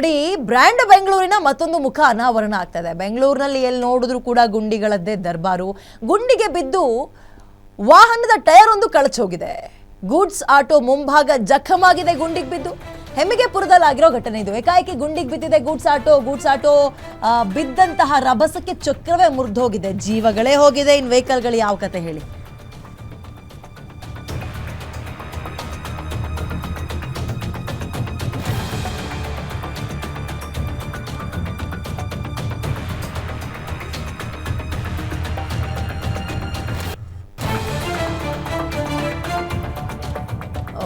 ನೋಡಿ, ಬ್ರ್ಯಾಂಡ್ ಬೆಂಗಳೂರಿನ ಮತ್ತೊಂದು ಮುಖ ಅನಾವರಣ ಆಗ್ತದೆ. ಬೆಂಗಳೂರಿನಲ್ಲಿ ಎಲ್ಲಿ ನೋಡಿದ್ರು ಕೂಡ ಗುಂಡಿಗಳದ್ದೇ ದರ್ಬಾರು. ಗುಂಡಿಗೆ ಬಿದ್ದು ವಾಹನದ ಟೈರ್ ಒಂದು ಕಳಚೋಗಿದೆ. ಗೂಡ್ಸ್ ಆಟೋ ಮುಂಭಾಗ ಜಖಮಾಗಿದೆ ಗುಂಡಿಗೆ ಬಿದ್ದು. ಹೆಮ್ಮಿಗೆಪುರದಲ್ಲಿ ಆಗಿರೋ ಘಟನೆ ಇದು. ಏಕಾಏಕಿ ಗುಂಡಿಗೆ ಬಿದ್ದಿದೆ ಗೂಡ್ಸ್ ಆಟೋ. ಗೂಡ್ಸ್ ಆಟೋ ಬಿದ್ದಂತಹ ರಭಸಕ್ಕೆ ಚಕ್ರವೇ ಮುರಿದೋಗಿದೆ. ಜೀವಗಳೇ ಹೋಗಿದೆ. ಇನ್ ವೆಹಿಕಲ್ಗಳು ಯಾವ ಕತೆ ಹೇಳಿ.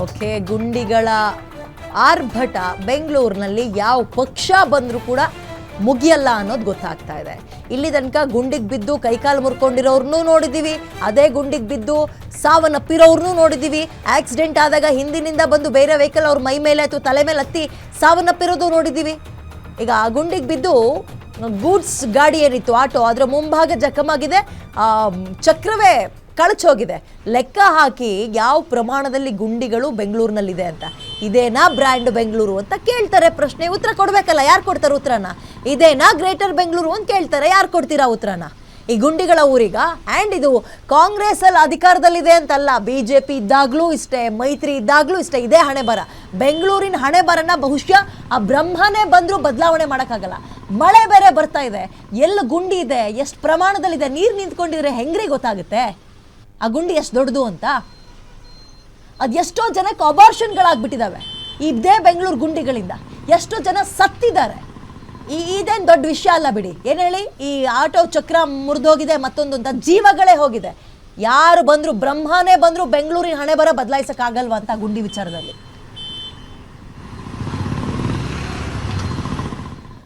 ಓಕೆ, ಗುಂಡಿಗಳ ಆರ್ಭಟ ಬೆಂಗಳೂರಿನಲ್ಲಿ ಯಾವ ಪಕ್ಷ ಬಂದರೂ ಕೂಡ ಮುಗಿಯಲ್ಲ ಅನ್ನೋದು ಗೊತ್ತಾಗ್ತಾ ಇದೆ. ಇಲ್ಲಿ ತನಕ ಗುಂಡಿಗೆ ಬಿದ್ದು ಕೈಕಾಲು ಮುರ್ಕೊಂಡಿರೋರ್ನೂ ನೋಡಿದ್ದೀವಿ ಅದೇ ಗುಂಡಿಗೆ ಬಿದ್ದು ಸಾವನ್ನಪ್ಪಿರೋರ್ನೂ ನೋಡಿದ್ದೀವಿ ಆಕ್ಸಿಡೆಂಟ್ ಆದಾಗ ಹಿಂದಿನಿಂದ ಬಂದು ಬೇರೆ ವೆಹಿಕಲ್ ಅವ್ರ ಮೈ ಮೇಲೆ ಅಥವಾ ತಲೆ ಮೇಲೆ ಹತ್ತಿ ಸಾವನ್ನಪ್ಪಿರೋದು ನೋಡಿದ್ದೀವಿ ಈಗ ಆ ಗುಂಡಿಗೆ ಬಿದ್ದು ಗೂಡ್ಸ್ ಗಾಡಿ ಏನಿತ್ತು, ಆಟೋ, ಅದರ ಮುಂಭಾಗ ಜಖಮಾಗಿದೆ. ಚಕ್ರವೇ ಕಳಚೋಗಿದೆ. ಲೆಕ್ಕ ಹಾಕಿ ಯಾವ ಪ್ರಮಾಣದಲ್ಲಿ ಗುಂಡಿಗಳು ಬೆಂಗಳೂರಿನಲ್ಲಿದೆ ಅಂತ. ಇದೇನಾ ಬ್ರ್ಯಾಂಡ್ ಬೆಂಗಳೂರು ಅಂತ ಕೇಳ್ತಾರೆ ಪ್ರಶ್ನೆ. ಉತ್ತರ ಕೊಡಬೇಕಲ್ಲ, ಯಾರು ಕೊಡ್ತಾರೆ ಉತ್ತರನ? ಇದೇನಾ ಗ್ರೇಟರ್ ಬೆಂಗಳೂರು ಅಂತ ಕೇಳ್ತಾರೆ, ಯಾರು ಕೊಡ್ತೀರಾ ಉತ್ತರನ? ಈ ಗುಂಡಿಗಳ ಊರಿಗ? ಆ್ಯಂಡ್ ಇದು ಕಾಂಗ್ರೆಸ್ ಅಲ್ಲಿ ಅಧಿಕಾರದಲ್ಲಿದೆ ಅಂತಲ್ಲ. ಬಿ ಜೆ ಪಿ ಇದ್ದಾಗಲೂ ಇಷ್ಟೇ, ಮೈತ್ರಿ ಇದ್ದಾಗಲೂ ಇಷ್ಟೇ, ಇದೇ ಹಣೆ ಬರ ಬೆಂಗಳೂರಿನ ಹಣೆ ಬರನ ಬಹುಶಃ ಆ ಬ್ರಹ್ಮನೇ ಬಂದರೂ ಬದಲಾವಣೆ ಮಾಡೋಕ್ಕಾಗಲ್ಲ. ಮಳೆ ಬೇರೆ ಬರ್ತಾ ಇದೆ. ಎಲ್ಲ ಗುಂಡಿ ಇದೆ? ಎಷ್ಟು ಪ್ರಮಾಣದಲ್ಲಿದೆ? ನೀರು ನಿಂತ್ಕೊಂಡಿದ್ರೆ ಹೆಂಗ್ರಿ ಗೊತ್ತಾಗುತ್ತೆ? ಆ ಗುಂಡಿ ಎಷ್ಟು ದೊಡ್ಡದು ಅಂತ? ಅದು ಎಷ್ಟೋ ಜನಕ್ಕೆ ಅಬಾರ್ಷನ್ಗಳಾಗ್ಬಿಟ್ಟಿದ್ದಾವೆ ಇದೇ ಬೆಂಗಳೂರು ಗುಂಡಿಗಳಿಂದ ಎಷ್ಟೋ ಜನ ಸತ್ತಿದ್ದಾರೆ. ಈ ಇದೇನು ದೊಡ್ಡ ವಿಷಯ ಅಲ್ಲ ಬಿಡಿ. ಏನು ಹೇಳಿ? ಈ ಆಟೋ ಚಕ್ರ ಮುರಿದೋಗಿದೆ, ಮತ್ತೊಂದು ಅಂತ ಜೀವಗಳೇ ಹೋಗಿದೆ. ಯಾರು ಬಂದರೂ ಬ್ರಹ್ಮನೇ ಬಂದರೂ ಬೆಂಗಳೂರಿನ ಹಣೆ ಬರ ಬದಲಾಯಿಸೋಕ್ಕಾಗಲ್ವ ಅಂತ ಗುಂಡಿ ವಿಚಾರದಲ್ಲಿ?